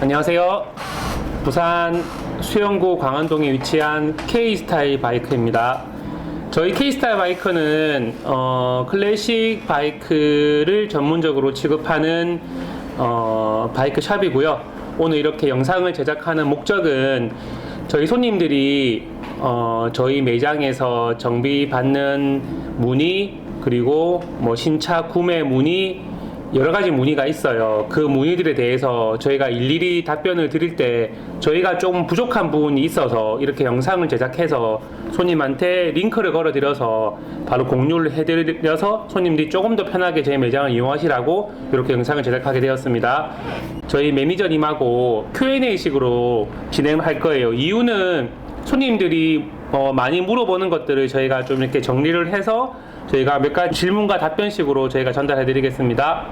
안녕하세요. 부산 수영구 광안동에 위치한 K스타일 바이크입니다. 저희 K스타일 바이크는 어, 클래식 바이크를 전문적으로 취급하는 어, 바이크 샵이고요. 오늘 이렇게 영상을 제작하는 목적은 저희 손님들이 어, 저희 매장에서 정비 받는 문의 그리고 뭐 신차 구매 문의 여러 가지 문의가 있어요. 그 문의들에 대해서 저희가 일일이 답변을 드릴 때 저희가 좀 부족한 부분이 있어서 이렇게 영상을 제작해서 손님한테 링크를 걸어 드려서 바로 공유를 해 드려서 손님들이 조금 더 편하게 저희 매장을 이용하시라고 이렇게 영상을 제작하게 되었습니다. 저희 매니저님하고 Q&A식으로 진행을 할 거예요. 이유는 손님들이 어, 많이 물어보는 것들을 저희가 좀 이렇게 정리를 해서 저희가 몇 가지 질문과 답변식으로 저희가 전달해 드리겠습니다.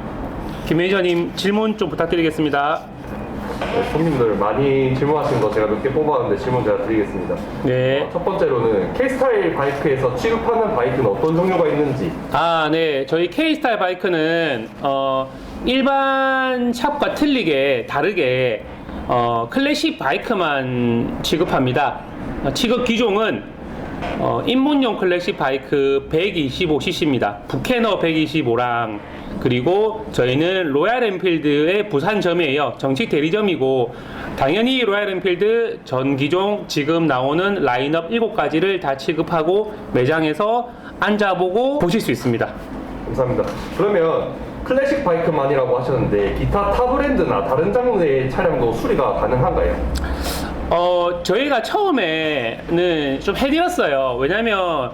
김 매니저님 질문 좀 부탁드리겠습니다. 네, 손님들 많이 질문하신 거 제가 몇 개 뽑아왔는데 질문 제가 드리겠습니다. 네. 어, 첫 번째로는 K스타일 바이크에서 취급하는 바이크는 어떤 종류가 있는지 아, 네. 저희 K스타일 바이크는 어, 일반 샵과 틀리게 다르게 어, 클래식 바이크만 취급합니다. 어, 취급 기종은 어, 입문용 클래식 바이크 125cc입니다. 부캐너 125랑 그리고 저희는 로얄 엔필드의 부산점이에요. 정식 대리점이고 당연히 로얄 엔필드 전 기종 지금 나오는 라인업 7가지를 다 취급하고 매장에서 앉아보고 보실 수 있습니다. 감사합니다. 그러면 클래식 바이크만이라고 하셨는데 기타 타 브랜드나 다른 장르의 차량도 수리가 가능한가요? 어, 저희가 처음에는 좀 해드렸어요. 왜냐면,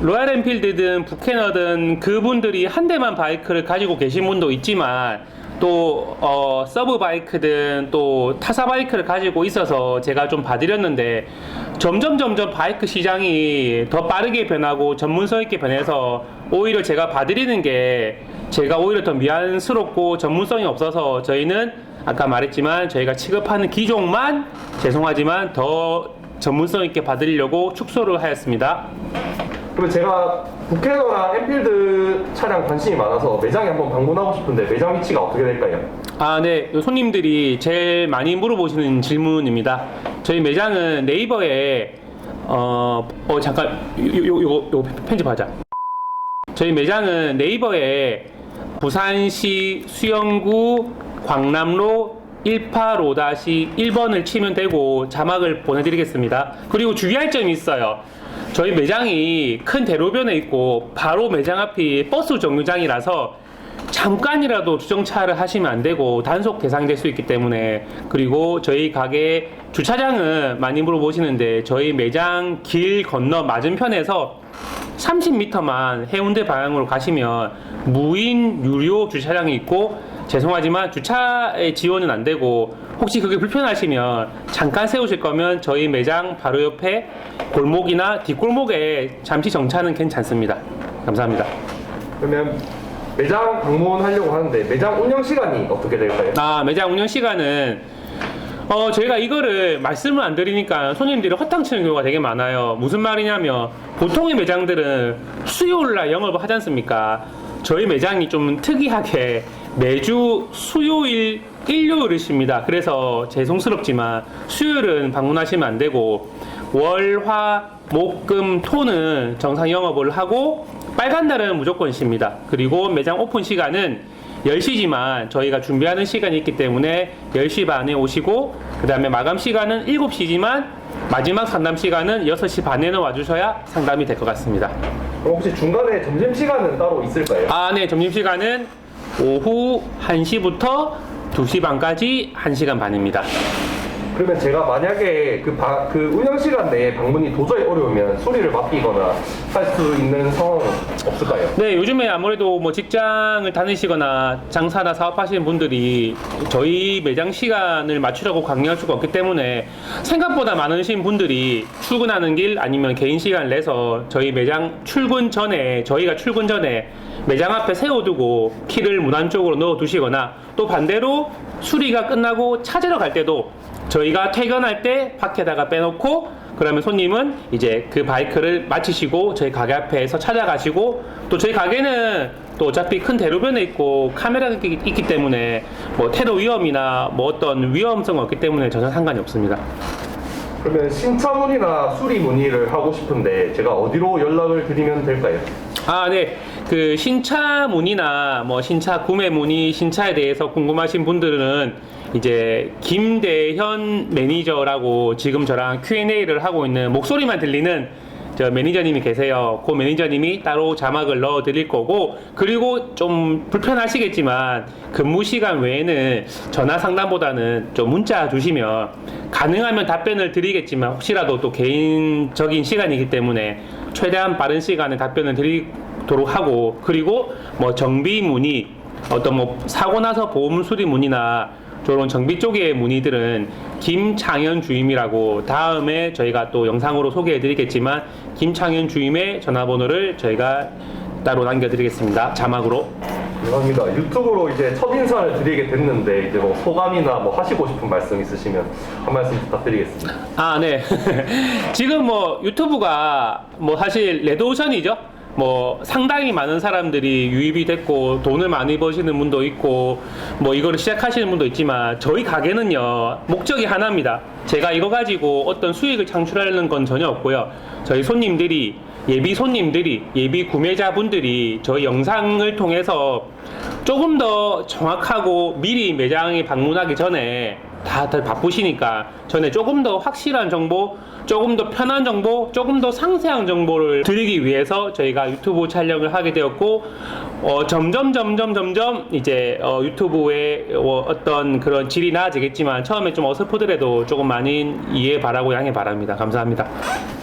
로얄 엔필드든 부캐너든 그분들이 한 대만 바이크를 가지고 계신 분도 있지만, 또, 어, 서브 바이크든 또 타사 바이크를 가지고 있어서 제가 좀 봐드렸는데, 점점 점점 바이크 시장이 더 빠르게 변하고 전문성 있게 변해서 오히려 제가 봐드리는 게 제가 오히려 더 미안스럽고 전문성이 없어서 저희는 아까 말했지만 저희가 취급하는 기종만 죄송하지만 더 전문성 있게 봐드리려고 축소를 하였습니다. 그러면 제가 부캐너나 엔필드 차량 관심이 많아서 매장에 한번 방문하고 싶은데 매장 위치가 어떻게 될까요? 아, 네. 요 손님들이 제일 많이 물어보시는 질문입니다. 저희 매장은 네이버에 어, 어 잠깐 요, 요, 요, 요 편집하자. 저희 매장은 네이버에 부산시 수영구 광남로 185-1번을 치면 되고 자막을 보내드리겠습니다. 그리고 주의할 점이 있어요. 저희 매장이 큰 대로변에 있고 바로 매장 앞이 버스 정류장이라서 잠깐이라도 주정차를 하시면 안 되고 단속 대상될 수 있기 때문에 그리고 저희 가게 주차장은 많이 물어보시는데 저희 매장 길 건너 맞은편에서 30m만 해운대 방향으로 가시면 무인 유료 주차장이 있고 죄송하지만 주차의 지원은 안 되고 혹시 그게 불편하시면 잠깐 세우실 거면 저희 매장 바로 옆에 골목이나 뒷골목에 잠시 정차는 괜찮습니다. 감사합니다. 그러면 매장 방문하려고 하는데 매장 운영 시간이 어떻게 될까요? 아, 매장 운영 시간은 어, 저희가 이거를 말씀을 안 드리니까 손님들이 허탕치는 경우가 되게 많아요. 무슨 말이냐면 보통의 매장들은 수요일 날 영업을 하지 않습니까? 저희 매장이 좀 특이하게 매주 수요일 일요일을 쉽니다. 그래서 죄송스럽지만 수요일은 방문하시면 안 되고 월, 화, 목, 금, 토는 정상 영업을 하고 빨간 날은 무조건 쉽니다. 그리고 매장 오픈 시간은 10시지만 저희가 준비하는 시간이 있기 때문에 10시 반에 오시고 그 다음에 마감 시간은 7시지만 마지막 상담 시간은 6시 반에는 와주셔야 상담이 될 것 같습니다. 그럼 혹시 중간에 점심 시간은 따로 있을까요? 아, 네. 점심시간은 오후 1시부터 2시 반까지 1시간 반입니다. 그러면 제가 만약에 그, 바- 그 운영 시간 내에 방문이 도저히 어려우면 수리를 맡기거나 할 수 있는 상황은 없을까요? 네, 요즘에 아무래도 뭐 직장을 다니시거나 장사나 사업하시는 분들이 저희 매장 시간을 맞추려고 강요할 수가 없기 때문에 생각보다 많으신 분들이 출근하는 길 아니면 개인 시간을 내서 저희 매장 출근 전에 저희가 출근 전에 매장 앞에 세워두고 키를 문 안쪽으로 넣어 두시거나 또 반대로 수리가 끝나고 찾으러 갈 때도 저희가 퇴근할 때 밖에다가 빼놓고 그러면 손님은 이제 그 바이크를 마치시고 저희 가게 앞에서 찾아가시고 또 저희 가게는 또 어차피 큰 대로변에 있고 카메라가 있기, 때문에 뭐 테러 위험이나 뭐 어떤 위험성 없기 때문에 전혀 상관이 없습니다. 그러면 신차 문의나 수리 문의를 하고 싶은데 제가 어디로 연락을 드리면 될까요? 아, 네. 그 신차 문의나 뭐 신차 구매 문의, 신차에 대해서 궁금하신 분들은 이제 김대현 매니저라고 지금 저랑 Q&A를 하고 있는 목소리만 들리는 저 매니저님이 계세요. 그 매니저님이 따로 자막을 넣어 드릴 거고 그리고 좀 불편하시겠지만 근무 시간 외에는 전화 상담보다는 좀 문자 주시면 가능하면 답변을 드리겠지만 혹시라도 또 개인적인 시간이기 때문에 최대한 빠른 시간에 답변을 드리도록 하고 그리고 뭐 정비 문의 어떤 뭐 사고 나서 보험 수리 문의나 저런 정비 쪽의 문의들은 김창현 주임이라고 다음에 저희가 또 영상으로 소개해 드리겠지만 김창현 주임의 전화번호를 저희가 따로 남겨드리겠습니다. 자막으로. 감사합니다. 유튜브로 이제 첫 인사를 드리게 됐는데 이제 뭐 소감이나 뭐 하시고 싶은 말씀 있으시면 한 말씀 부탁드리겠습니다. 아, 네. 지금 뭐 유튜브가 뭐 사실 레드오션이죠. 뭐 상당히 많은 사람들이 유입이 됐고 돈을 많이 버시는 분도 있고 뭐 이거를 시작하시는 분도 있지만 저희 가게는요 목적이 하나입니다. 제가 이거 가지고 어떤 수익을 창출하려는 건 전혀 없고요. 저희 손님들이 예비 손님들이 예비 구매자분들이 저희 영상을 통해서 조금 더 정확하고 미리 매장에 방문하기 전에 다들 바쁘시니까 전에 조금 더 확실한 정보, 조금 더 편한 정보, 조금 더 상세한 정보를 드리기 위해서 저희가 유튜브 촬영을 하게 되었고 어, 점점 점점 점점 이제 어, 유튜브의 어, 어떤 그런 질이 나아지겠지만 처음에 좀 어설프더라도 조금 많이 이해 바라고 양해 바랍니다. 감사합니다.